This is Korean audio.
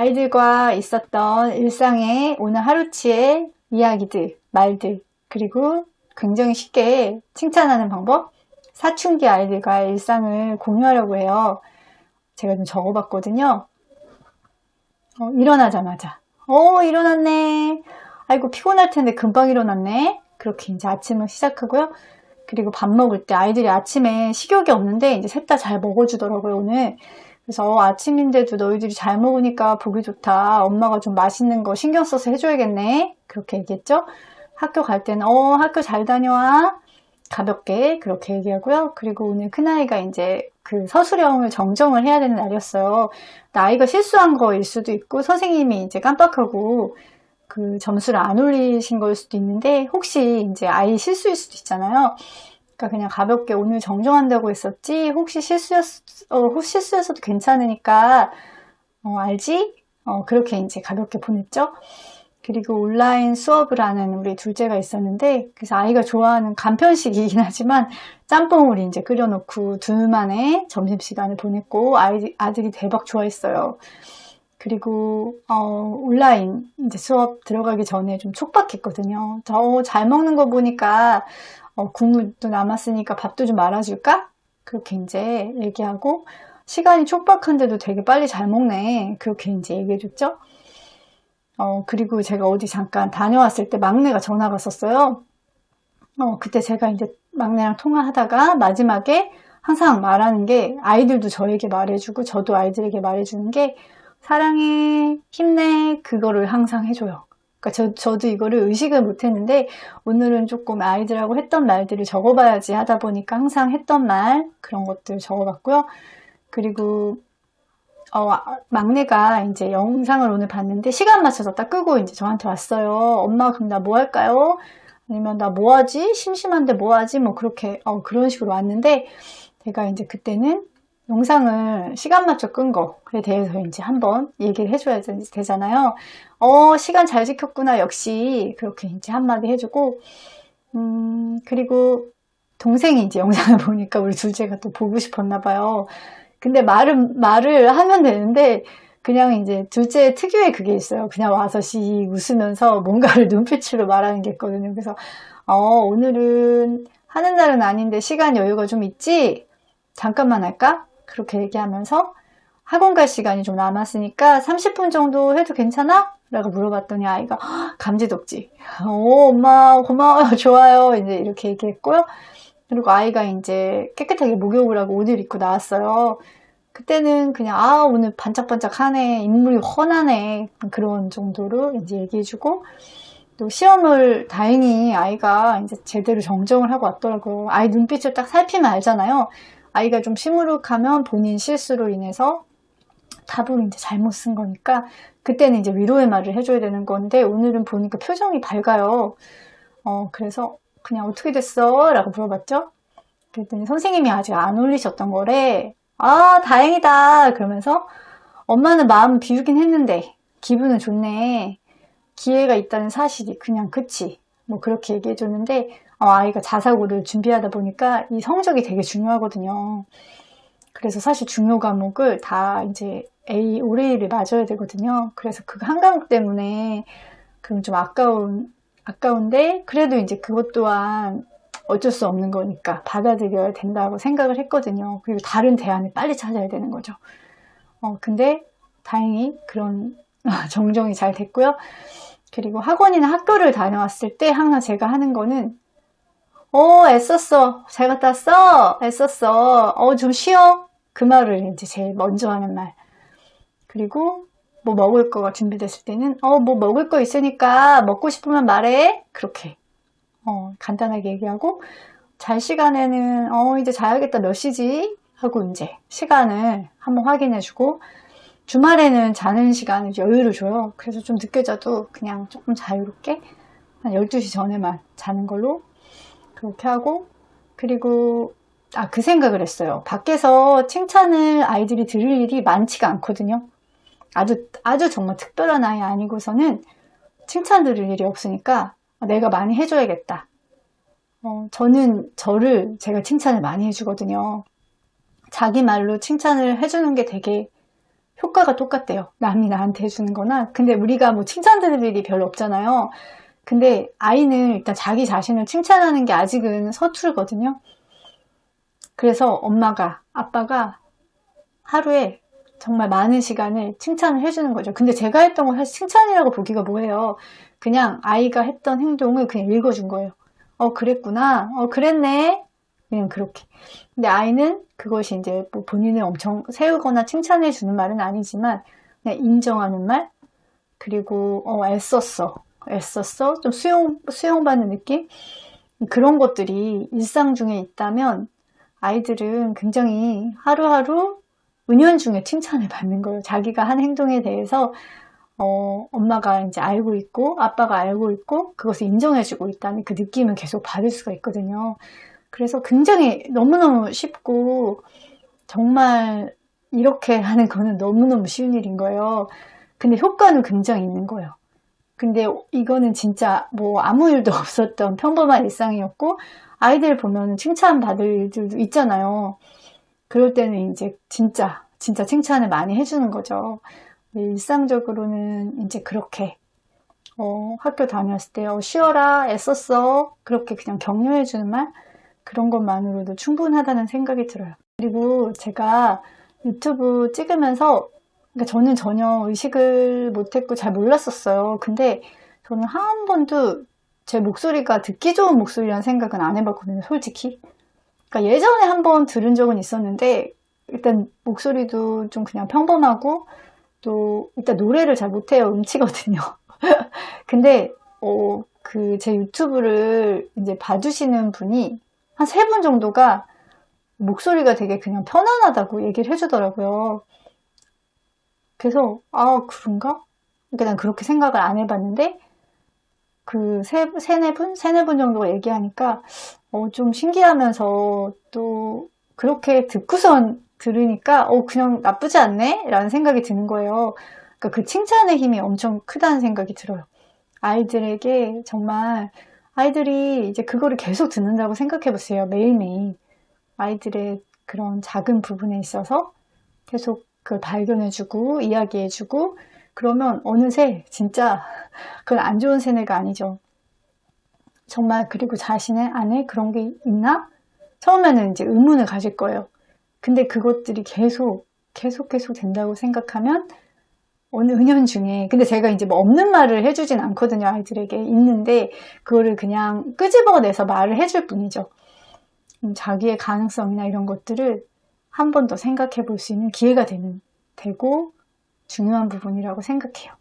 아이들과 있었던 일상의 오늘 하루치의 이야기들, 말들, 그리고 굉장히 쉽게 칭찬하는 방법, 사춘기 아이들과의 일상을 공유하려고 해요. 제가 좀 적어봤거든요. 어, 일어나자마자. 어, 일어났네. 아이고, 피곤할 텐데 금방 일어났네. 그렇게 이제 아침을 시작하고요. 그리고 밥 먹을 때 아이들이 아침에 식욕이 없는데 이제 셋 다 잘 먹어주더라고요, 오늘. 그래서 아침인데도 너희들이 잘 먹으니까 보기 좋다. 엄마가 좀 맛있는 거 신경 써서 해줘야겠네. 그렇게 얘기했죠. 학교 갈 때는, 어, 학교 잘 다녀와. 가볍게 그렇게 얘기하고요. 그리고 오늘 큰아이가 이제 그 서술형을 정정을 해야 되는 날이었어요. 아이가 실수한 거일 수도 있고, 선생님이 이제 깜빡하고 그 점수를 안 올리신 걸 수도 있는데, 혹시 이제 아이 실수일 수도 있잖아요. 그러니까 그냥 가볍게 오늘 정정한다고 했었지 혹시 실수였 어, 혹시 실수였어도 괜찮으니까 어, 알지? 어, 그렇게 이제 가볍게 보냈죠. 그리고 온라인 수업을 하는 우리 둘째가 있었는데 그래서 아이가 좋아하는 간편식이긴 하지만 짬뽕을 이제 끓여놓고 둘만의 점심시간을 보냈고 아이, 아들이 대박 좋아했어요. 그리고 어, 온라인 이제 수업 들어가기 전에 좀 촉박했거든요. 저 잘 먹는 거 보니까 어, 국물도 남았으니까 밥도 좀 말아줄까? 그렇게 이제 얘기하고 시간이 촉박한데도 되게 빨리 잘 먹네. 그렇게 이제 얘기해줬죠. 어, 그리고 제가 어디 잠깐 다녀왔을 때 막내가 전화가 왔었어요. 어, 그때 제가 이제 막내랑 통화하다가 마지막에 항상 말하는 게 아이들도 저에게 말해주고 저도 아이들에게 말해주는 게 사랑해, 힘내, 그거를 항상 해줘요. 그러니까 저, 저도 이거를 의식을 못했는데 오늘은 조금 아이들하고 했던 말들을 적어봐야지 하다 보니까 항상 했던 말 그런 것들 적어봤고요. 그리고 어, 막내가 이제 영상을 오늘 봤는데 시간 맞춰서 딱 끄고 이제 저한테 왔어요. 엄마 그럼 나 뭐 할까요? 아니면 나 뭐 하지? 심심한데 뭐 하지? 뭐 그렇게 어, 그런 식으로 왔는데 제가 이제 그때는 영상을 시간 맞춰 끈 거에 대해서 이제 한번 얘기를 해줘야 되잖아요. 어, 시간 잘 지켰구나. 역시 그렇게 이제 한마디 해주고, 음, 그리고 동생이 이제 영상을 보니까 우리 둘째가 또 보고 싶었나 봐요. 근데 말은, 말을 하면 되는데, 그냥 이제 둘째 특유의 그게 있어요. 그냥 와서 씩 웃으면서 뭔가를 눈빛으로 말하는 게 있거든요. 그래서, 어, 오늘은 하는 날은 아닌데 시간 여유가 좀 있지? 잠깐만 할까? 그렇게 얘기하면서 학원 갈 시간이 좀 남았으니까 30분 정도 해도 괜찮아? 라고 물어봤더니 아이가 감지덕지. 오, 엄마 고마워요. 좋아요. 이제 이렇게 얘기했고요. 그리고 아이가 이제 깨끗하게 목욕을 하고 옷을 입고 나왔어요. 그때는 그냥 아 오늘 반짝반짝하네 인물이 훤하네 그런 정도로 이제 얘기해주고 또 시험을 다행히 아이가 이제 제대로 정정을 하고 왔더라고요. 아이 눈빛을 딱 살피면 알잖아요. 아이가 좀 시무룩하면 본인 실수로 인해서 답을 이제 잘못 쓴 거니까 그때는 이제 위로의 말을 해줘야 되는 건데 오늘은 보니까 표정이 밝아요. 어, 그래서 그냥 어떻게 됐어? 라고 물어봤죠. 그랬더니 선생님이 아직 안 올리셨던 거래. 아, 다행이다. 그러면서 엄마는 마음 비우긴 했는데 기분은 좋네. 기회가 있다는 사실이 그냥 그치. 뭐 그렇게 얘기해 줬는데 어, 아이가 자사고를 준비하다 보니까 이 성적이 되게 중요하거든요. 그래서 사실 중요 과목을 다 이제 A, 올해를 맞아야 되거든요. 그래서 그 한 과목 때문에 그럼 좀 아까운, 아까운데 그래도 이제 그것 또한 어쩔 수 없는 거니까 받아들여야 된다고 생각을 했거든요. 그리고 다른 대안을 빨리 찾아야 되는 거죠. 어, 근데 다행히 그런 정정이 잘 됐고요. 그리고 학원이나 학교를 다녀왔을 때 항상 제가 하는 거는 어, 애썼어. 잘 갔다 왔어. 애썼어. 어, 좀 쉬어. 그 말을 이제 제일 먼저 하는 말. 그리고 뭐 먹을 거가 준비됐을 때는 어, 뭐 먹을 거 있으니까 먹고 싶으면 말해. 그렇게. 어, 간단하게 얘기하고 잘 시간에는 어, 이제 자야겠다. 몇 시지? 하고 이제 시간을 한번 확인해 주고 주말에는 자는 시간을 여유를 줘요. 그래서 좀 늦게 자도 그냥 조금 자유롭게 한 12시 전에만 자는 걸로 그렇게 하고 그리고 아, 그 생각을 했어요. 밖에서 칭찬을 아이들이 들을 일이 많지가 않거든요. 아주, 아주 정말 특별한 아이 아니고서는 칭찬 들을 일이 없으니까 내가 많이 해줘야겠다. 어, 저는 저를 제가 칭찬을 많이 해주거든요. 자기 말로 칭찬을 해주는 게 되게 효과가 똑같대요. 남이 나한테 해주는 거나. 근데 우리가 뭐 칭찬 들을 일이 별로 없잖아요. 근데 아이는 일단 자기 자신을 칭찬하는 게 아직은 서툴거든요. 그래서 엄마가, 아빠가 하루에 정말 많은 시간을 칭찬을 해주는 거죠. 근데 제가 했던 건 사실 칭찬이라고 보기가 뭐해요. 그냥 아이가 했던 행동을 그냥 읽어준 거예요. 어, 그랬구나. 어, 그랬네. 그냥 그렇게. 근데 아이는 그것이 이제 뭐 본인을 엄청 세우거나 칭찬해 주는 말은 아니지만 그냥 인정하는 말 그리고 어 애썼어 애썼어 좀 수용 수용받는 느낌 그런 것들이 일상 중에 있다면 아이들은 굉장히 하루하루 은연중에 칭찬을 받는 거예요. 자기가 한 행동에 대해서 어, 엄마가 이제 알고 있고 아빠가 알고 있고 그것을 인정해주고 있다는 그 느낌을 계속 받을 수가 있거든요. 그래서 굉장히 너무너무 쉽고 정말 이렇게 하는 거는 너무너무 쉬운 일인 거예요. 근데 효과는 굉장히 있는 거예요. 근데 이거는 진짜 뭐 아무 일도 없었던 평범한 일상이었고 아이들 보면 칭찬받을 일들도 있잖아요. 그럴 때는 이제 진짜 진짜 칭찬을 많이 해주는 거죠. 일상적으로는 이제 그렇게 어, 학교 다녔을 때 어, 쉬어라 애썼어 그렇게 그냥 격려해 주는 말 그런 것만으로도 충분하다는 생각이 들어요. 그리고 제가 유튜브 찍으면서 그러니까 저는 전혀 의식을 못했고 잘 몰랐었어요. 근데 저는 한 번도 제 목소리가 듣기 좋은 목소리라는 생각은 안 해봤거든요, 솔직히. 그러니까 예전에 한 번 들은 적은 있었는데 일단 목소리도 좀 그냥 평범하고 또 일단 노래를 잘 못해요, 음치거든요. 근데 어, 그 제 유튜브를 이제 봐주시는 분이 한 세 분 정도가 목소리가 되게 그냥 편안하다고 얘기를 해주더라고요. 그래서 아 그런가? 그러니까 난 그렇게 생각을 안 해봤는데 그 세, 세네 분? 세네 분 정도가 얘기하니까 어, 좀 신기하면서 또 그렇게 듣고선 들으니까 어, 그냥 나쁘지 않네? 라는 생각이 드는 거예요. 그러니까 그 칭찬의 힘이 엄청 크다는 생각이 들어요. 아이들에게 정말 아이들이 이제 그거를 계속 듣는다고 생각해 보세요. 매일매일. 아이들의 그런 작은 부분에 있어서 계속 그걸 발견해주고 이야기해주고 그러면 어느새 진짜 그건 안 좋은 세뇌가 아니죠. 정말 그리고 자신의 안에 그런 게 있나? 처음에는 이제 의문을 가질 거예요. 근데 그것들이 계속 계속 계속 된다고 생각하면 어느 은연 중에 근데 제가 이제 뭐 없는 말을 해주진 않거든요 아이들에게 있는데 그거를 그냥 끄집어내서 말을 해줄 뿐이죠 음, 자기의 가능성이나 이런 것들을 한 번 더 생각해 볼 수 있는 기회가 되는 되고 중요한 부분이라고 생각해요